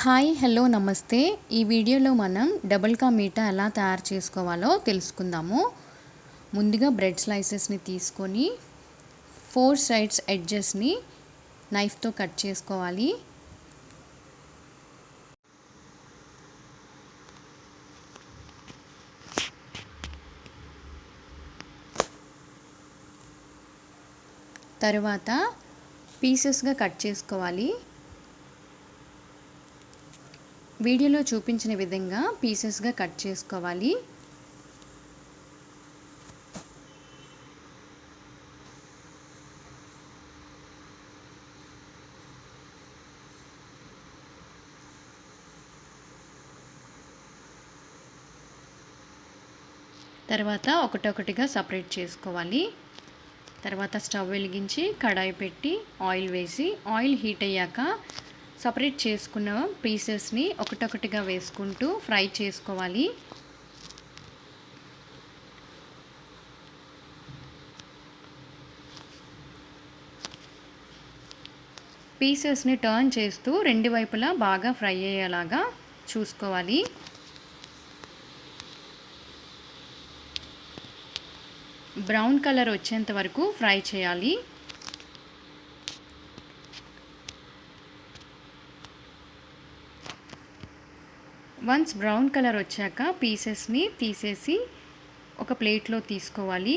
Hi hello నమస్తే. ఈ వీడియోలో మనం డబుల్ కా మీఠా ఎలా తయారు చేసుకోవాలో తెలుసుకుందాము. ముందుగా బ్రెడ్ స్లైసెస్ని తీసుకొని ఫోర్ సైడ్స్ ఎడ్జెస్ని నైఫ్తో కట్ చేసుకోవాలి. తరువాత పీసెస్గా కట్ చేసుకోవాలి. వీడియోలో చూపించిన విధంగా పీసెస్గా కట్ చేసుకోవాలి. తర్వాత ఒకటొకటిగా సపరేట్ చేసుకోవాలి. తర్వాత స్టవ్ వెలిగించి కడాయి పెట్టి ఆయిల్ వేసి ఆయిల్ హీట్ అయ్యాక సపరేట్ చేసుకున్న పీసెస్ని ఒకటొకటిగా వేసుకుంటూ ఫ్రై చేసుకోవాలి. పీసెస్ని టర్న్ చేస్తూ రెండు వైపులా బాగా ఫ్రై అయ్యేలాగా చూసుకోవాలి. బ్రౌన్ కలర్ వచ్చేంత వరకు ఫ్రై చేయాలి. వన్స్ బ్రౌన్ కలర్ వచ్చాక పీసెస్ని తీసేసి ఒక ప్లేట్లో తీసుకోవాలి.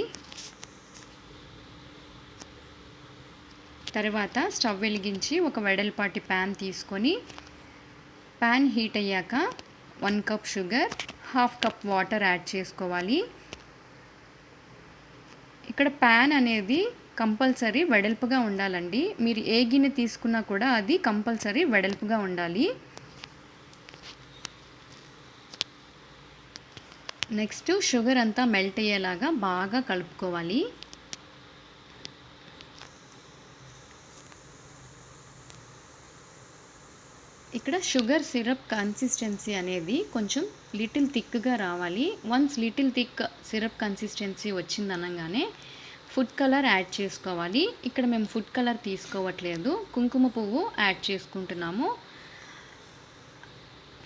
తర్వాత స్టవ్ వెలిగించి ఒక వెడల్పాటి ప్యాన్ తీసుకొని ప్యాన్ హీట్ అయ్యాక one cup sugar half cup water add చేసుకోవాలి. ఇక్కడ ప్యాన్ అనేది కంపల్సరీ వెడల్పుగా ఉండాలండి. మీరు ఏ గిన్నె తీసుకున్నా కూడా అది కంపల్సరీ వెడల్పుగా ఉండాలి. నెక్స్ట్ షుగర్ అంతా మెల్ట్ అయ్యేలాగా బాగా కలుపుకోవాలి. ఇక్కడ షుగర్ సిరప్ కన్సిస్టెన్సీ అనేది కొంచెం లిటిల్ థిక్గా రావాలి. Once little thick syrup consistency వచ్చింది అనగానే ఫుడ్ కలర్ యాడ్ చేసుకోవాలి. ఇక్కడ మేము ఫుడ్ కలర్ తీసుకోవట్లేదు. కుంకుమ పువ్వు యాడ్ చేసుకుంటున్నాము.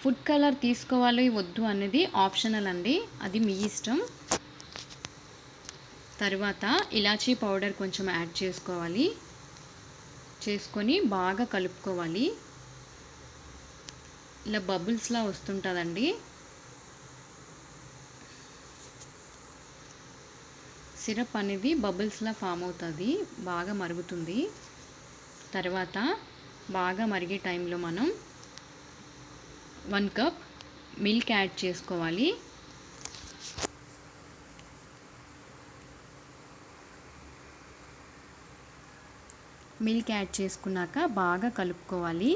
ఫుడ్ కలర్ తీసుకోవాలి వద్దు అనేది ఆప్షనల్ అండి. అది మీ ఇష్టం. తర్వాత ఇలాచీ పౌడర్ కొంచెం యాడ్ చేసుకోవాలి. చేసుకొని బాగా కలుపుకోవాలి. ఇలా బబుల్స్లా వస్తుంటుందండి. సిరప్ అనేది బబుల్స్లా ఫామ్ అవుతుంది. బాగా మరుగుతుంది. తర్వాత బాగా మరిగే టైంలో మనం వన్ కప్ మిల్క్ యాడ్ చేసుకోవాలి. మిల్క్ యాడ్ చేసుకున్నాక బాగా కలుపుకోవాలి.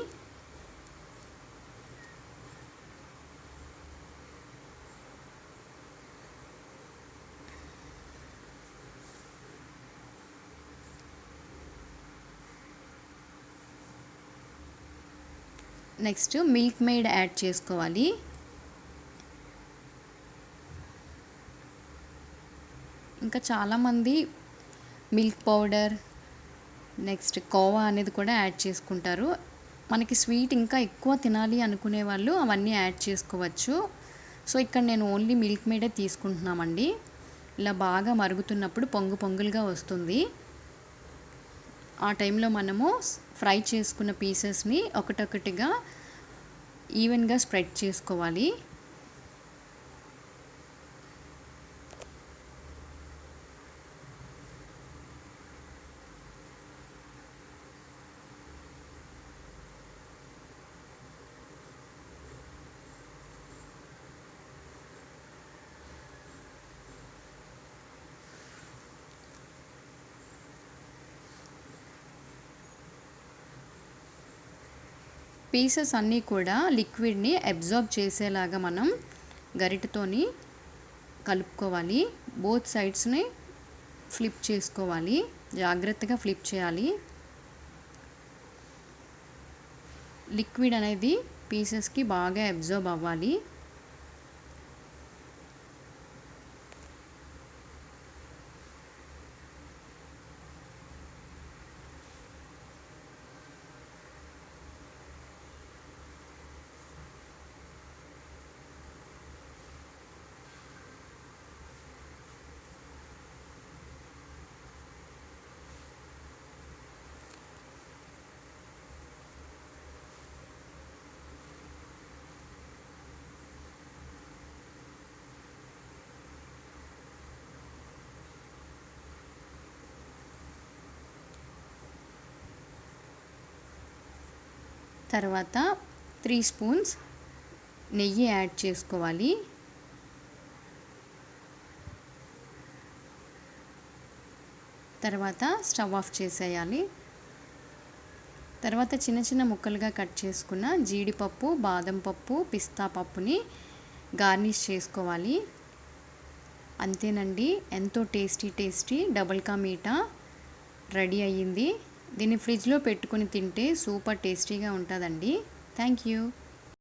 నెక్స్ట్ మిల్క్ మేడ్ యాడ్ చేసుకోవాలి. ఇంకా చాలామంది మిల్క్ పౌడర్ నెక్స్ట్ కోవా అనేది కూడా యాడ్ చేసుకుంటారు. మనకి స్వీట్ ఇంకా ఎక్కువ తినాలి అనుకునే వాళ్ళు అవన్నీ యాడ్ చేసుకోవచ్చు. సో ఇక్కడ నేను ఓన్లీ మిల్క్ మేడే తీసుకుంటున్నామండి. ఇలా బాగా మరుగుతున్నప్పుడు పొంగు పొంగులుగా వస్తుంది. ఆ టైంలో మనము ఫ్రై చేసుకున్న పీసెస్ని ఒకటొకటిగా ఈవెన్గా స్ప్రెడ్ చేసుకోవాలి. పీసెస్ అన్నీ కూడా లిక్విడ్ని అబ్జార్బ్ చేసేలాగా మనం గరిటతోని కలుపుకోవాలి. బోత్ సైడ్స్ని ఫ్లిప్ చేసుకోవాలి. జాగ్రత్తగా ఫ్లిప్ చేయాలి. లిక్విడ్ అనేది పీసెస్కి బాగా అబ్జర్బ్ అవ్వాలి. తర్వాత త్రీ స్పూన్స్ నెయ్యి యాడ్ చేసుకోవాలి. తర్వాత స్టవ్ ఆఫ్ చేసేయాలి. తర్వాత చిన్న చిన్న ముక్కలుగా కట్ చేసుకున్న జీడిపప్పు బాదం పప్పు పిస్తా పప్పుని గార్నిష్ చేసుకోవాలి. అంతేనండి ఎంతో tasty tasty double ka meetha ready అయ్యింది. దీన్ని ఫ్రిడ్జ్లో పెట్టుకొని తింటే సూపర్ టేస్టీగా ఉంటుందండి. Thank you.